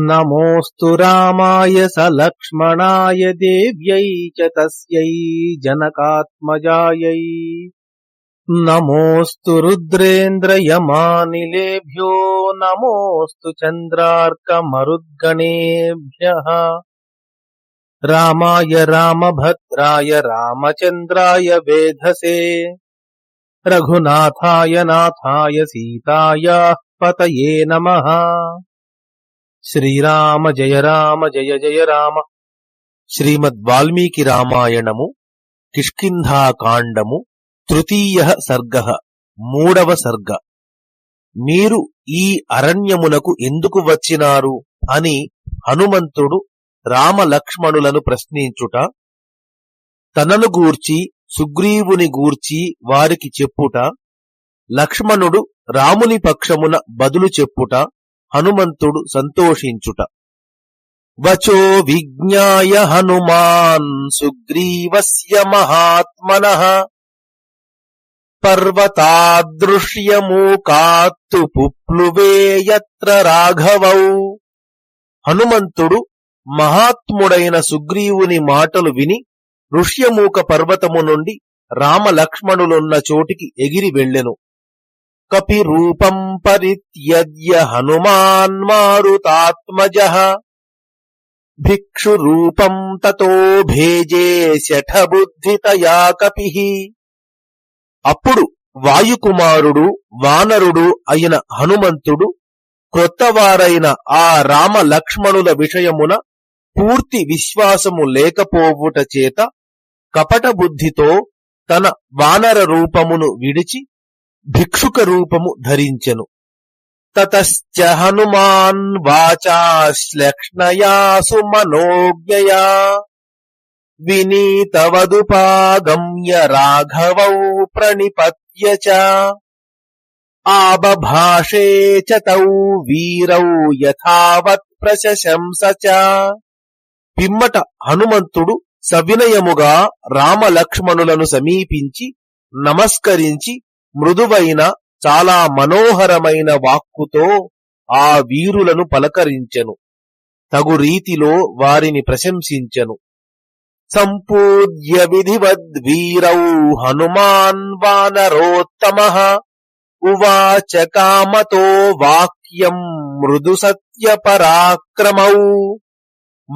नमोऽस्तु रामाय दिव्य देव्यै नमोस्तु रुद्रेन्द्र जनकात्मजायै। नमोऽस्तु रुद्रेन्द्रयमानिलेभ्यो, नमोऽस्तु राय राम भद्रा रामचन्द्राय वेधसे। रघुनाथाय नाथाय सीतायाः पतये नमः। శ్రీరామ జయ రామ జయ జయ రామ. శ్రీమద్ వాల్మీకి రామాయణము కిష్కింధాకాండము తృతీయ సర్గ మూడవ సర్గ. మీరు ఈ అరణ్యమునకు ఎందుకు వచ్చినారు అని హనుమంతుడు రామలక్ష్మణులను ప్రశ్నించుట తనను గూర్చి సుగ్రీవుని గూర్చి వారికి చెప్పుట లక్ష్మణుడు రాముని పక్షమున బదులు చెప్పుట హనుమంతుడు సంతోషించుట. వచో విజ్ఞాయ హనుమాన్ సుగ్రీవస్య మహాత్మన. పర్వతాదృశ్యమూకాత్తు పుప్లువే యత్ర రాఘవౌ. హనుమంతుడు మహాత్ముడైన సుగ్రీవుని మాటలు విని ఋష్యమూక పర్వతము నుండి రామలక్ష్మణులున్న చోటికి ఎగిరి వెళ్ళెను. కపిరూపం పరిత్యజ్య హనుమాన్ మారుతాత్మజ భిక్షురూపం తతో భేజే శఠబుద్ధితయా కపి అప్పుడు వాయుకుమారుడు వానరుడు అయిన హనుమంతుడు క్రొత్తవారైన ఆ రామ లక్ష్మణుల విషయమున పూర్తి విశ్వాసము లేకపోవుట చేత కపట బుద్ధితో తన వానర రూపమును విడిచి భిక్షుక రూపము ధరించెను. తతశ్చ హనుమాన్ వాచాశ్లక్ష్ణయాసు మనోజ్ఞయా వినీతవదుపాగమ్య రాఘవౌ ప్రణిపత్య చ ఆబభాషే చ తౌ వీరౌ యథావత్ ప్రశంస చ. పిమ్మట హనుమంతుడు సవినయముగా రామలక్ష్మణులను సమీపించి నమస్కరించి మృదువైన చాలా మనోహరమైన వాక్కుతో ఆ వీరులను పలకరించెను. తగు రీతిలో వారిని ప్రశంసించెను. సంపూజ్య విధివద్వీరౌ హనుమాన్ వానరోత్తమ ఉవాచ కామతో వాక్యం మృదు సత్య పరాక్రమౌ.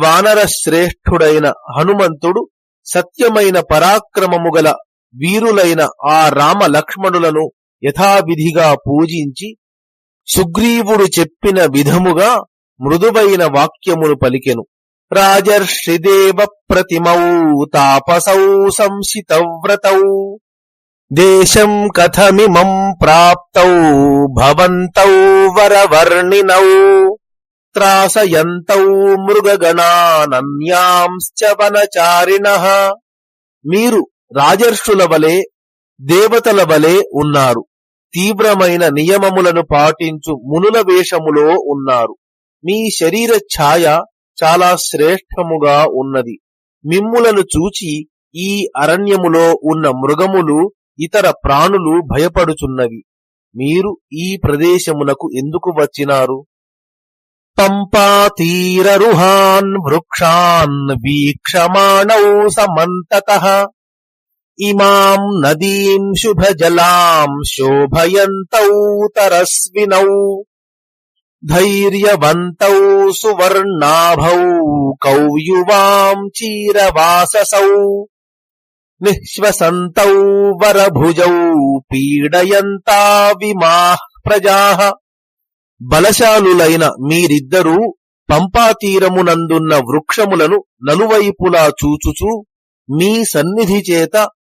వానర శ్రేష్ఠుడైన హనుమంతుడు సత్యమైన పరాక్రమము గల వీరులైన ఆ రామ లక్ష్మణులను యథావిధిగా పూజించి సుగ్రీవుడు చెప్పిన విధముగా మృదువైన వాక్యమును పలికెను. రాజర్షిదేవ ప్రతిమౌ తాపసౌ సంశితవ్రతౌ దేశం కథమిమం ప్రాప్తౌ భవంతౌ వరవర్ణినౌ త్రాసయంతౌ మృగగణానన్యాంశ్చ వనచారిణ. మీరు రాజర్షుల వలె దేవతల వలె ఉన్నారు. తీవ్రమైన నియమములను పాటించు మునుల వేషములో ఉన్నారు. మీ శరీర ఛాయ చాలా శ్రేష్టముగా ఉన్నది. మిమ్ములను చూచి ఈ అరణ్యములో ఉన్న మృగములు ఇతర ప్రాణులు భయపడుచున్నవి. మీరు ఈ ప్రదేశమునకు ఎందుకు వచ్చినారు? పంపాతీరరుహాన్ వృక్షాన్ వీక్షమాణౌ సమంతత ఇమాం నదీం శుభజలాం శోభయంతౌ తరస్వినౌ ధైర్యవంతౌ సువర్ణాభౌ కౌయువాం చీరవాససౌ నిశ్వసంతౌ వరభుజౌ పీడయంతా విమాః ప్రజాః. బలశాలులైన మీరిద్దరూ పంపాతీరమునందున్న వృక్షములను నలువైపులా చూచుచూ మీ సన్నిధి చేత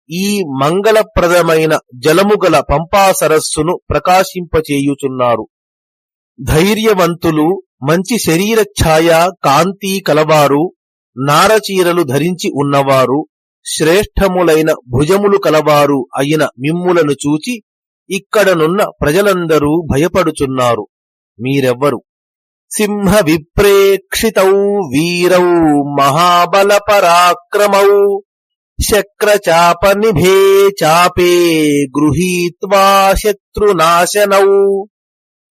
ఈ మంగళప్రదమైన జలముగల పంపా సరస్సును ప్రకాశింపచేయుచున్నారు. ధైర్యవంతులు మంచి శరీర ఛాయ కాంతి కలవారు నారచీరలు ధరించి ఉన్నవారు శ్రేష్టములైన భుజములు కలవారు అయిన మిమ్ములను చూచి ఇక్కడనున్న ప్రజలందరూ భయపడుచున్నారు. మీరెవ్వరు? సింహ విప్రేక్షితౌ వీరౌ మహాబల పరాక్రమౌ శక్రచాప నిభే చాపే గృహీత్వా శత్రునాశనౌ.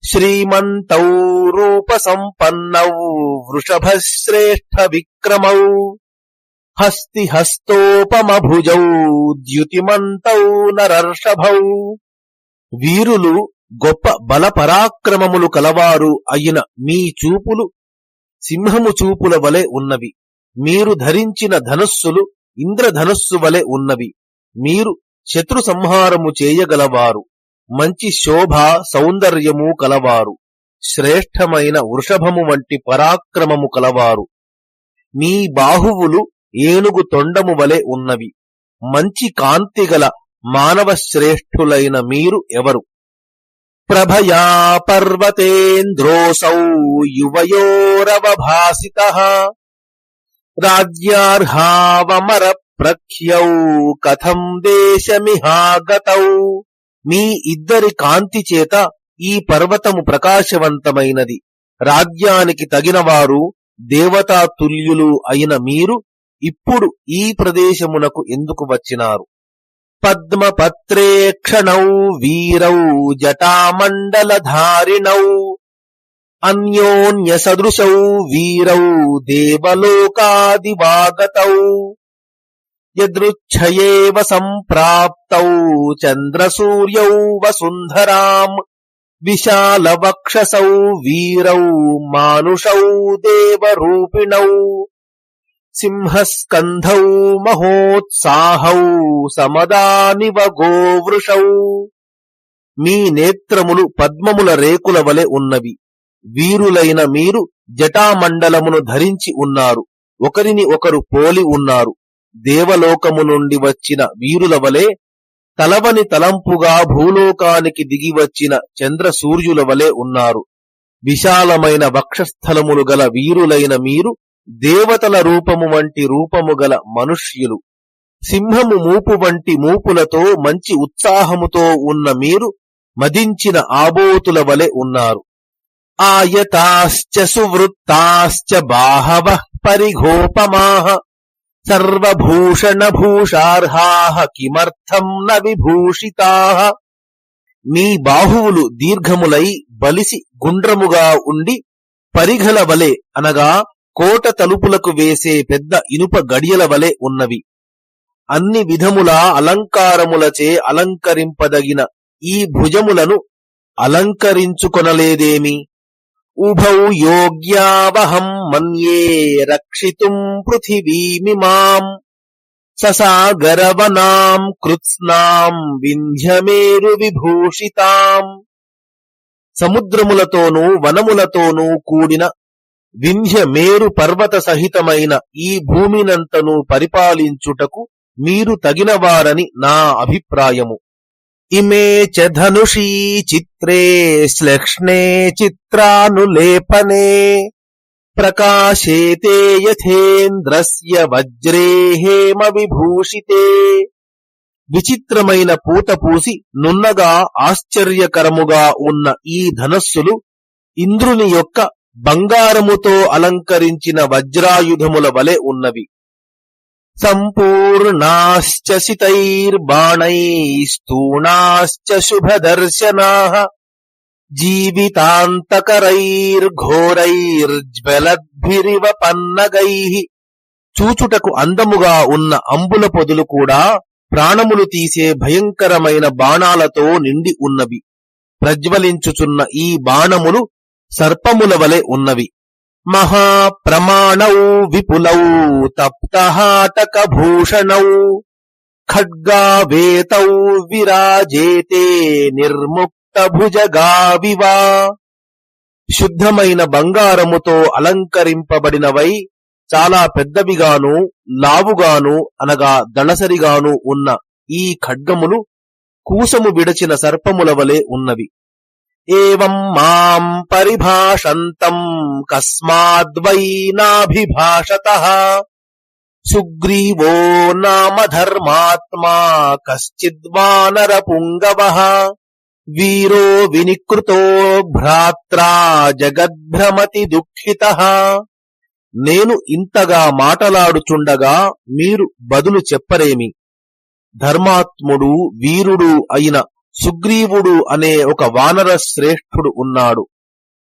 శ్రీమంతౌ రూప సంపన్నౌ వృషభశ్రేష్ఠ విక్రమౌ హస్తి హస్తోపమభుజౌ ద్యుతిమంతౌ నరర్షభౌ. వీరులు గొప్ప బల పరాక్రమములు కలవారు అయిన మీ చూపులు సింహము చూపుల వలె ఉన్నవి. మీరు ధరించిన ధనుస్సులు ఇంద్రధనుస్సు వలె ఉన్నవి. మీరు శత్రు సంహారము చేయగలవారు. మంచి శోభ సౌందర్యము కలవారు. శ్రేష్టమైన వృషభము వంటి పరాక్రమము కలవారు. మీ బాహువులు ఏనుగు తొండము వలె ఉన్నవి. మంచి కాంతి గల మానవ శ్రేష్ఠులైన మీరు ఎవరు? ప్రభయా పర్వతేంద్రోసౌ యువయోరవభాసిత రాజ్యార్హావమర ప్రఖ్యౌ కథం దేశమిహాగతౌ మీ ఇద్దరి కాంతి చేత ఈ పర్వతము ప్రకాశవంతమైనది రాజ్యానికి తగినవారు దేవతా తుల్యులు అయిన మీరు ఇప్పుడు ఈ ప్రదేశమునకు ఎందుకు వచ్చినారు? పద్మపత్రేక్షణౌ వీరౌ జటామండలధారిణౌ। అన్యోన్య సదృశౌ వీరౌ దేవలోకాదివాగతౌ యదృచ్ఛయేవ సంప్రాప్తౌ చంద్రసూర్యౌ వసుంధరాం విశాలవక్షసౌ వీరౌ మానుషౌ దేవరూపిణౌ సింహస్కంధౌ మహోత్సాహౌ సమదానివ గోవృషౌ. మీ నేత్రములు పద్మముల రేకుల వలె ఉన్నవి. వీరులైన మీరు జటామండలమును ధరించి ఉన్నారు. ఒకరిని ఒకరు పోలి ఉన్నారు. దేవలోకము నుండి వచ్చిన వీరుల వలె తలవని తలంపుగా భూలోకానికి దిగి వచ్చిన చంద్ర సూర్యుల వలె ఉన్నారు. విశాలమైన వక్షస్థలములు గల వీరులైన మీరు దేవతల రూపము వంటి రూపము గల మనుష్యులు. సింహము మూపు వంటి మూపులతో మంచి ఉత్సాహముతో ఉన్న మీరు మదించిన ఆబోతుల వలె ఉన్నారు. ఆయతాశ్చ సువృత్తాశ్చ బాహవ పరిఘోపమాహ సర్వభూషణభూషార్హాః కిమర్థం న విభూషితాః మీ బాహువులు దీర్ఘములై బలిసి గుండ్రముగా ఉండి పరిఘల వలె అనగా కోట తలుపులకు వేసే పెద్ద ఇనుప గడియల వలె ఉన్నవి. అన్ని విధముల అలంకారములచే అలంకరింపదగిన ఈ భుజములను అలంకరించుకొనలేదేమి? ఉభౌ యోగ్యావహం మన్యే రక్షితుం పృథివీమిమాం ససాగరవనాం కృత్స్నాం వింధ్యమేరు విభూషితాం సముద్రములతోనూ వనములతోనూ కూడిన వింధ్యమేరు పర్వత సహితమైన ఈ భూమినంతను పరిపాలించుటకు మీరు తగినవారని నా అభిప్రాయము. ఇమే చ ధనుషీ చిత్రే శ్లక్ష్ణే చిత్రానులేపనే ప్రకాశేతే యథేంద్రస్య వజ్రే హేమ విభూషితే విచిత్రమైన పూత పూసి నున్నగా ఆశ్చర్యకరముగా ఉన్న ఈ ధనస్సులు ఇంద్రుని యొక్క బంగారముతో అలంకరించిన వజ్రాయుధముల వలె ఉన్నవి. సంపూర్ణాశ్చ సితైర్బాణైస్తూణాశ్చ శుభదర్శనాః జీవితాంతకరైర్ఘోరైర్జ్వలద్భిరివ పన్నగై చూచుటకు అందముగా ఉన్న అంబుల పొదులు కూడా ప్రాణములు తీసే భయంకరమైన బాణాలతో నిండి ఉన్నవి. ప్రజ్వలించుచున్న ఈ బాణములు సర్పముల వలె ఉన్నవి. మహాప్రమాణౌ విపులౌ తప్తహాటక భూషణౌ ఖడ్గావేతౌ విరాజేతే నిర్ముక్త భుజగావివా శుద్ధమైన బంగారముతో అలంకరింపబడినవై చాలా పెద్దవిగాను లావుగాను అనగా దళసరిగాను ఉన్న ఈ ఖడ్గములు కూసము విడచిన సర్పముల వలె ఉన్నవి. ఏం మాం పరిభాషంతం కస్మాద్వై నాభిభాషత సుగ్రీవో నామ ధర్మాత్మా కశ్చిద్వానర పుంగవ వీరో వినికృతో భ్రాత్రా జగద్భ్రమతి దుఃఖిత నేను ఇంతగా మాటలాడుచుండగా మీరు బదులు చెప్పరేమి? ధర్మాత్ముడు వీరుడు అయిన సుగ్రీవుడు అనే ఒక వానర శ్రేష్ఠుడు ఉన్నాడు.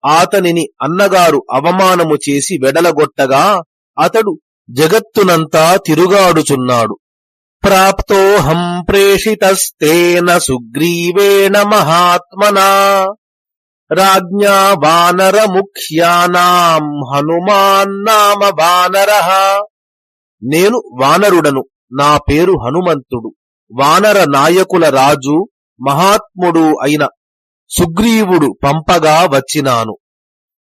ఆతనిని అన్నగారు అవమానము చేసి వెడలగొట్టగా అతడు జగత్తునంతా తిరుగాడుచున్నాడు. ప్రాప్తోహం ప్రేషితస్తేన సుగ్రీవేణ మహాత్మనా. రాజ్ఞా వానర ముఖ్యానాం హనుమాన్ నామ వానర. నేను వానరుడను నా పేరు హనుమంతుడు. వానర నాయకుల రాజు మహాత్ముడు అయిన సుగ్రీవుడు పంపగా వచ్చినాను.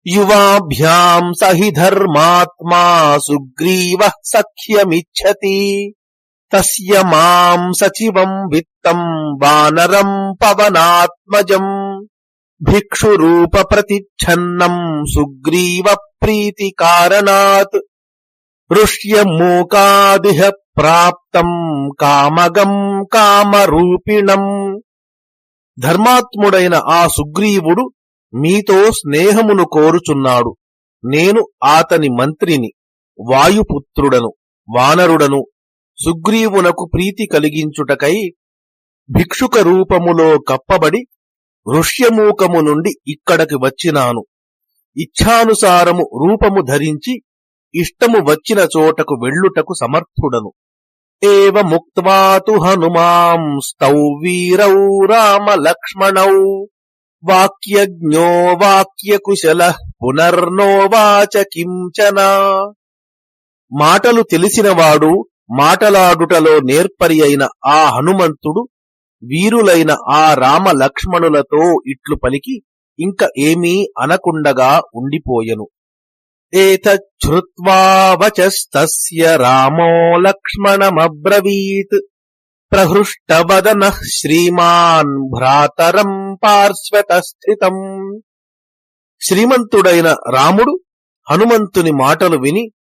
యువాభ్యాం సహి ధర్మాత్మా సుగ్రీవ సఖ్యమిచ్చతి. తస్య మాం సచివం విత్తం వానరం పవనాత్మజం. భిక్షురూప ప్రతిచ్ఛన్నం సుగ్రీవ ప్రీతి కారణాత్. ఋష్యమూకాదిహ ప్రాప్తం కామగం కామరూపిణం. ధర్మాత్ముడైన ఆ సుగ్రీవుడు మీతో స్నేహమును కోరుచున్నాడు. నేను ఆతని మంత్రిని వాయుపుత్రుడను వానరుడను సుగ్రీవునకు ప్రీతి కలిగించుటకై భిక్షుక రూపములో కప్పబడి ఋష్యమూకము నుండి ఇక్కడకి వచ్చినాను. ఇచ్ఛానుసారము రూపము ధరించి ఇష్టము వచ్చిన చోటకు వెళ్ళుటకు సమర్థుడను. ఏవ ముక్త్వాతు హనుమాంస్తౌ వీరౌ రామ లక్ష్మణౌ వాక్యజ్ఞో వాక్యకుశల పునర్నోవాచ కించన మాటలు తెలిసినవాడు మాటలాడుటలో నేర్పరి అయిన ఆ హనుమంతుడు వీరులైన ఆ రామ లక్ష్మణులతో ఇట్లు పలికి ఇంక ఏమీ అనకుండగా ఉండిపోయెను. ఏతచ్చుత్వా రామో లక్ష్మణమబ్రవీత్. ప్రహృష్టవదన శ్రీమాన్ భ్రాతరం పార్శ్వతస్థితం. శ్రీమంతుడైన రాముడు హనుమంతుని మాటలు విని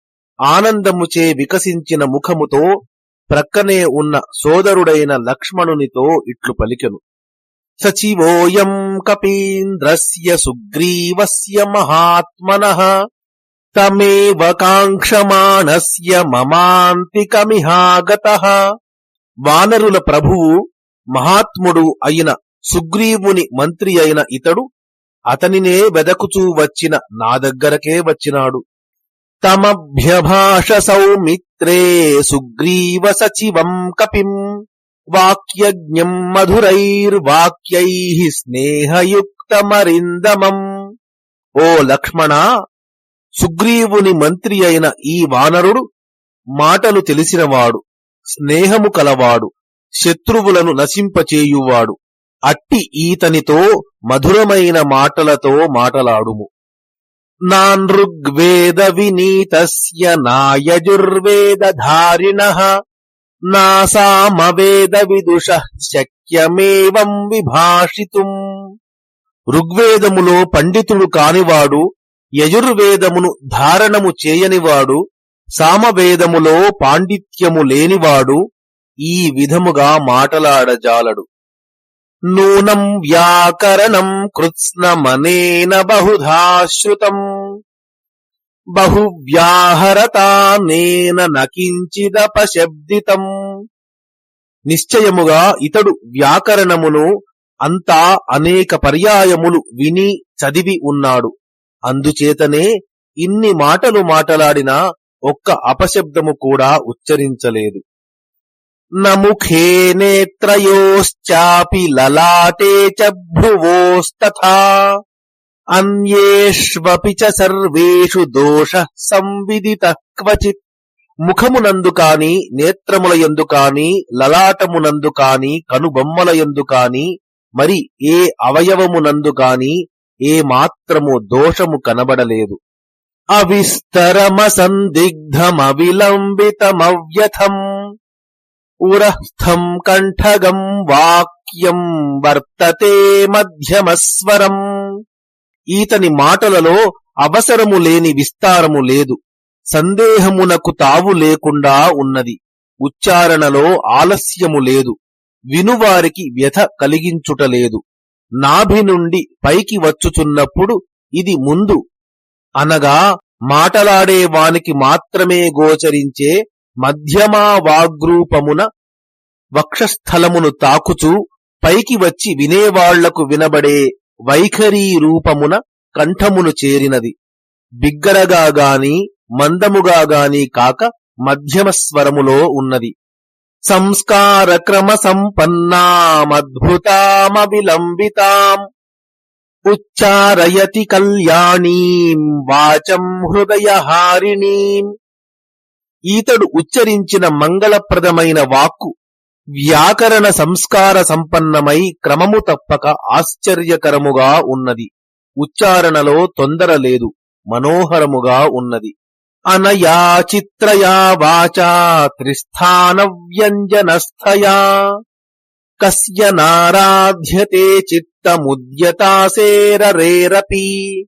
ఆనందముచే వికసించిన ముఖముతో ప్రక్కనే ఉన్న సోదరుడైన లక్ష్మణునితో ఇట్లు పలికెను. సచివోయం కపీంద్రస్య సుగ్రీవస్య మహాత్మన. తమేవ కాంక్షమాణస్య మమాంతికమిహాగత వానరుల ప్రభువు మహాత్ముడు అయిన సుగ్రీవుని మంత్రి అయిన ఇతడు అతనినే వెదకుచూ వచ్చిన నా దగ్గరకే వచ్చినాడు తమభ్యభాష సౌమిత్రే సుగ్రీవ సచివం కపిం వాక్యజ్ఞం మధురైర్వాక్యై స్నేహయుక్తమరిందమం ఓ లక్ష్మణ సుగ్రీవుని మంత్రి అయిన ఈ వానరుడు మాటలు తెలిసినవాడు స్నేహము కలవాడు శత్రువులను నశింపచేయువాడు. అట్టి ఈతనితో మధురమైన మాటలతో మాటలాడుము. నానృగ్వేద వినీతస్య నాయజుర్వేదధారిణ నా సామవేద విదుష శక్యమేవం విభాషితుం. ఋగ్వేదములో పండితుడు కానివాడు యజుర్వేదమును ధారణము చేయనివాడు సామవేదములో పాండిత్యము లేనివాడు ఈ విధముగా మాటలాడజాలడు. నూనం వ్యాకరణం కృత్స్నమనేన బహుధాశ్రుతం బహువ్యాహరతానేన నకించిదపశబ్దితం నిశ్చయముగా ఇతడు వ్యాకరణమును అంతా అనేక పర్యాయములు విని చదివి ఉన్నాడు. అందుచేతనే ఇన్ని మాటలు మాటలాడినా ఒక్క అపశబ్దము కూడా ఉచ్చరించలేదు. నముఖే నేత్రయోశ్చాపి లలాటే చ భ్రువోస్తథా అన్యేష్వపి చ సర్వేషు దోష సంవిదిత క్వచిత్. ముఖమునందు కాని నేత్రముల యందు కాని లలాటమునందు కాని కనుబొమ్మల యందు కాని మరి ఏ అవయవమునందు కాని ఏ మాత్రము దోషము కనబడలేదు. అవిస్తరమ సందిగ్ధమవిలంబితమవ్యథం. ఉరస్థం కంఠగం వాక్యం వర్తతే మధ్యమస్వరం. ఈతని మాటలలో అవసరము లేని విస్తారము లేదు. సందేహమునకు తావు లేకుండా ఉన్నది. ఉచ్చారణలో ఆలస్యము లేదు. వినువారికి వ్యథ కలిగించుటలేదు నాభి నుండి పైకి వచ్చుచున్నప్పుడు ఇది ముందు. అనగా మాటలాడే వానికి మాత్రమే గోచరించే మధ్యమా వాగ్రూపమున వక్షస్థలమును తాకుచూ పైకి వచ్చి వినేవాళ్ళకు వినబడే వైఖరీ రూపమున కంఠమును చేరినది. బిగ్గరగా గాని మందముగా గాని కాక మధ్యమ స్వరములో ఉన్నది. సంస్కార క్రమ సంపన్నామద్భుతామవిలంబితాం ఉచ్చారయతి కళ్యాణీం వాచం హృదయహారిణీం. ఈతడు ఉచ్చరించిన మంగళప్రదమైన వాక్కు వ్యాకరణ సంస్కార సంపన్నమై క్రమము తప్పక ఆశ్చర్యకరముగా ఉన్నది. ఉచ్చారణలో తొందర లేదు మనోహరముగా ఉన్నది. అనయా చిత్రయా వాచా త్రిస్థాన వ్యంజనస్థయా కస్య నారాధ్యతే చిత్తముద్యతాసేరరేరపి.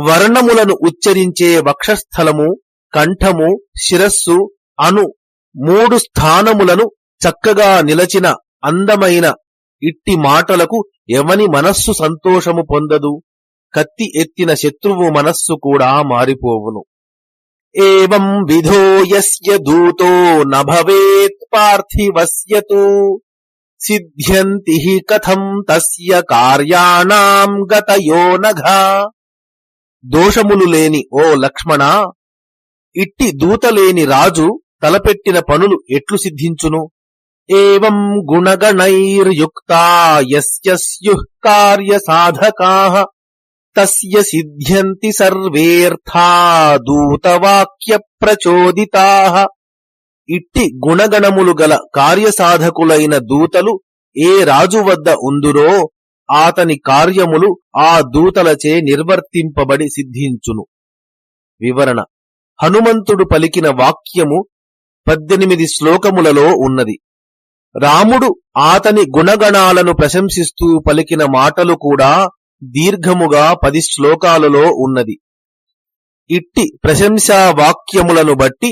వర్ణములను ఉచ్చరించే వక్షస్థలము కంఠము శిరస్సు అను మూడు స్థానములను చక్కగా నిలచిన అందమైన ఇట్టి మాటలకు ఎవని మనస్సు సంతోషము పొందదు. కత్తి ఎత్తిన శత్రువు మనస్సు కూడా మారిపోవును. ఏం విధో దూతో నభవేత్ పార్థివస్యతు సిద్ధ్యంతి కథం తస్య కార్యాణాం గతయో నఘ దోషములు లేని ఓ లక్ష్మణ ఇట్టి దూతలేని రాజు తలపెట్టిన పనులు ఎట్లు సిద్ధించును ఏం గుణగణైర్యుక్తా కార్య కార్యసాధకా తస్య సిద్ధ్యంతి సర్వేర్థా దూతవాక్య ప్రచోదితా ఇట్టి గుణగణములు గల కార్యసాధకులైన దూతలు ఏ రాజు వద్ద ఉందురో ఆతని కార్యములు ఆ దూతలచే నిర్వర్తింపబడి సిద్ధించును వివరణ హనుమంతుడు పలికిన వాక్యము పద్దెనిమిది శ్లోకములలో ఉన్నది రాముడు ఆతని గుణగణాలను ప్రశంసిస్తూ పలికిన మాటలు కూడా దీర్ఘముగా పది శ్లోకాలలో ఉన్నది. ఇట్టి ప్రశంసా వాక్యములను బట్టి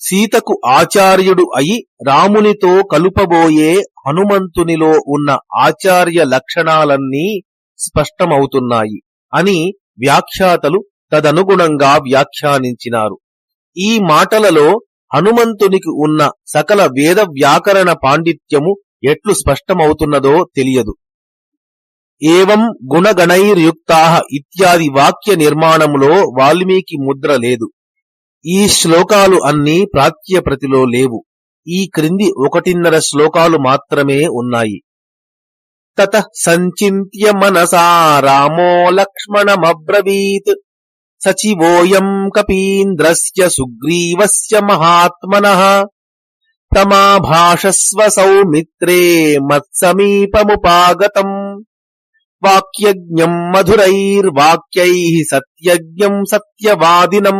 సీతకు ఆచార్యుడు అయి రామునితో కలుపబోయే హనుమంతునిలో ఉన్న ఆచార్య లక్షణాలన్నీ స్పష్టమవుతున్నాయి అని వ్యాఖ్యాతలు తదనుగుణంగా వ్యాఖ్యానించినారు. ఈ మాటలలో హనుమంతునికి ఉన్న సకల వేద వ్యాకరణ పాండిత్యము ఎట్లు స్పష్టమవుతున్నదో తెలియదు. ఏవం గుణగణైర్యుక్తా ఇత్యాది వాక్య నిర్మాణములో వాల్మీకి ముద్ర లేదు. ఈ శ్లోకాలు అన్నీ ప్రాత్యప్రతిలో లేవు. ఈ క్రింది ఒకటిన్నర శ్లోకాలు మాత్రమే ఉన్నాయి. తత సంచింత్య మనసా రామో లక్ష్మణమబ్రవీత్ సచివోయం కపీంద్రస్య సుగ్రీవస్య మహాత్మన తమాభాషస్వ సౌమిత్రే మత్సమీపముపాగతం వాక్యజ్ఞం మధురైర్వాక్యై సత్యజ్ఞం సత్యవాదినం.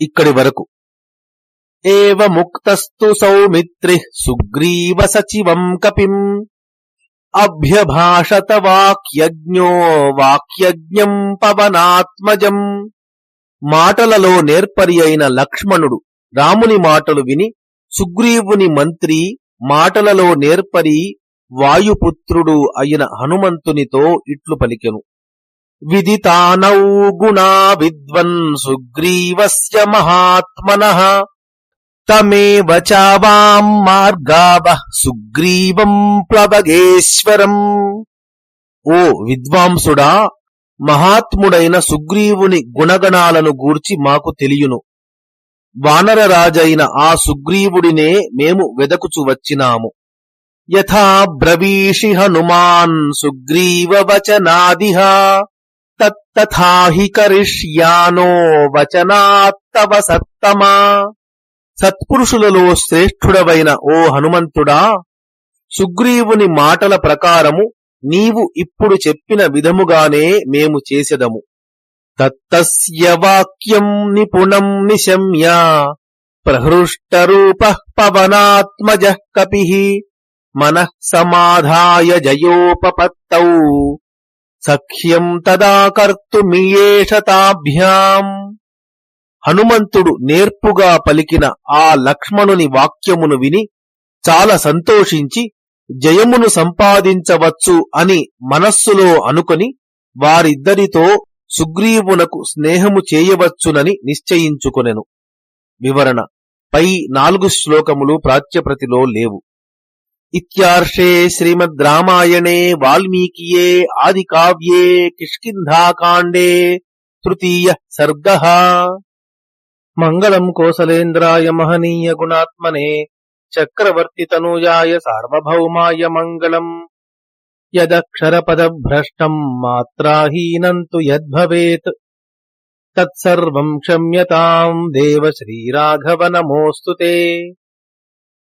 ఇక్కడి వరకు. ఏవ ముక్తస్తు సౌమిత్రి సుగ్రీవ సచివం కపిం. అభ్యభాషత వాక్యజ్ఞో వాక్యజ్ఞం పవనాత్మజం. మాటలలో నేర్పరి అయిన లక్ష్మణుడు రాముని మాటలు విని సుగ్రీవుని మంత్రి మాటలలో నేర్పరి వాయుపుత్రుడు అయిన హనుమంతునితో ఇట్లు పలికెను. విదితానౌ గుణా విద్వన్ సుగ్రీవస్య మహాత్మన తమేవ చావాం మార్గావ సుగ్రీవం ప్లవగేశ్వరం. ఓ విద్వాంసుడా మహాత్ముడైన సుగ్రీవుని గుణగణాలను గూర్చి మాకు తెలియను. వానరరాజైన ఆ సుగ్రీవుడినే మేము వెదకుచు వచ్చినాము. యథా బ్రవీషి హనుమాన్ సుగ్రీవవచనాదిహ వచనాదిహ కరిష్యానో వచనాత్తవ సత్తమా. సత్పురుషులలో శ్రేష్ఠుడవైన ఓ హనుమంతుడా సుగ్రీవుని మాటల ప్రకారము నీవు ఇప్పుడు చెప్పిన విధముగానే మేము చేసెదము. తత్తస్య వాక్యం నిపుణం నిశమ్య ప్రహృష్టరూప పవనాత్మజ కపి. మనః సమాధాయ జయోపపత్తౌ. సఖ్యం తదా కర్తుమియేష తాభ్యాం. హనుమంతుడు నేర్పుగా పలికిన ఆ లక్ష్మణుని వాక్యమును విని చాలా సంతోషించి జయమును సంపాదించవచ్చు అని మనస్సులో అనుకొని వారిద్దరితో సుగ్రీవునకు స్నేహము చేయవచ్చునని నిశ్చయించుకొనెను. వివరణ. పై నాలుగు శ్లోకములు ప్రాచ్యప్రతిలో లేవు. ఇర్షే శ్రీమద్ రామాయణే వాల్మీకియే ఆది కావ్యే కిష్కింధాకాండే తృతీయ సర్గ మంగళం కోసలేంద్రాయ మహనీయ గుణాత్మనే చక్రవర్తి తనూజాయ సార్వభౌమాయ మంగళం యదక్షరపదభ్రష్టం మాత్రాహీనం తు యద్భవేత్ తత్సర్వం క్షమ్యతాం దేవ శ్రీరాఘవ నమోస్తు